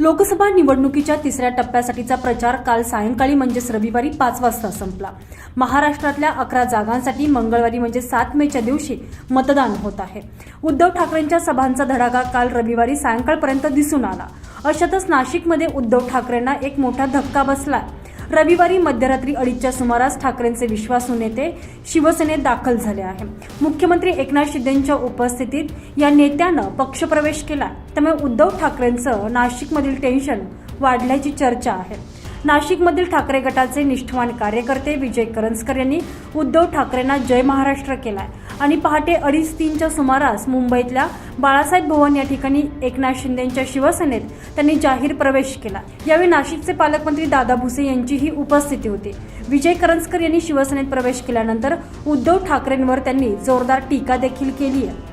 लोकसभा निवडणुकीच्या तिसऱ्या टप्प्यासाठीचा प्रचार काल सायंकाळी म्हणजेच रविवारी पाच वाजता संपला. महाराष्ट्रातल्या अकरा जागांसाठी मंगळवारी म्हणजे सात मेच्या दिवशी मतदान होत आहे. उद्धव ठाकरेंच्या सभांचा धडाका काल रविवारी सायंकाळपर्यंत दिसून आला. अशातच नाशिकमध्ये उद्धव ठाकरेंना एक मोठा धक्का बसलाय. रविवारी मध्यरात्री अडीचच्या सुमारास ठाकरेंचे विश्वासू नेते शिवसेनेत दाखल झाले आहे. मुख्यमंत्री एकनाथ शिंदेच्या उपस्थितीत या नेत्यानं पक्षप्रवेश केला. त्यामुळे उद्धव ठाकरेंचं नाशिकमधील टेन्शन वाढल्याची चर्चा आहे. नाशिकमधील ठाकरे गटाचे निष्ठवान कार्यकर्ते विजय करंजकर यांनी उद्धव ठाकरेंना जय महाराष्ट्र केलाय. आणि पहाटे अडीच तीनच्या सुमारास मुंबईतल्या बाळासाहेब भवन या ठिकाणी एकनाथ शिंदेच्या शिवसेनेत त्यांनी जाहीर प्रवेश केला. यावेळी नाशिकचे पालकमंत्री दादा भुसे यांचीही उपस्थिती होती. विजय करंजकर यांनी शिवसेनेत प्रवेश केल्यानंतर उद्धव ठाकरेंवर त्यांनी जोरदार टीका देखील केली आहे.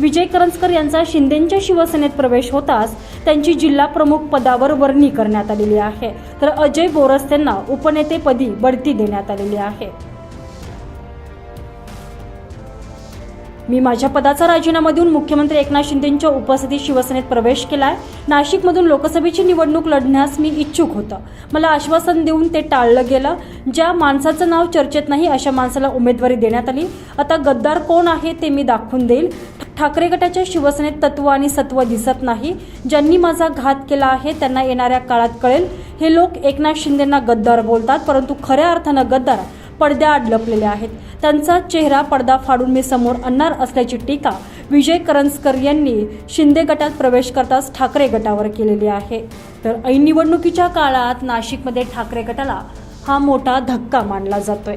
विजय करंजकर यांचा शिंदेच्या शिवसेनेत प्रवेश होताच त्यांची जिल्हा प्रमुख पदावर वर्णी करण्यात आलेली आहे. तर अजय बोरस यांना उपनेतेपदी बढती देण्यात आलेली आहे. मी माझ्या पदाचा राजीनामा देऊन मुख्यमंत्री एकनाथ शिंदेच्या उपस्थितीत शिवसेनेत प्रवेश केलाय. नाशिकमधून लोकसभेची निवडणूक लढण्यास मी इच्छुक होतं. मला आश्वासन देऊन ते टाळलं गेलं. ज्या माणसाचं नाव चर्चेत नाही अशा माणसाला उमेदवारी देण्यात आली. आता गद्दार कोण आहे ते मी दाखवून देईल. ठाकरे गटाच्या शिवसेनेत तत्व आणि सत्व दिसत नाही. ज्यांनी माझा घात केला आहे त्यांना येणाऱ्या काळात कळेल. हे लोक एकनाथ शिंदेना गद्दार बोलतात परंतु खऱ्या अर्थानं गद्दार पडद्याआड लपलेले आहेत. त्यांचा चेहरा पडदा फाडून मी समोर आणणार असल्याची टीका विजय करंजकर यांनी शिंदे गटात प्रवेश करताच ठाकरे गटावर केलेली आहे. तर ऐन निवडणुकीच्या काळात नाशिकमध्ये ठाकरे गटाला हा मोठा धक्का मानला जातोय.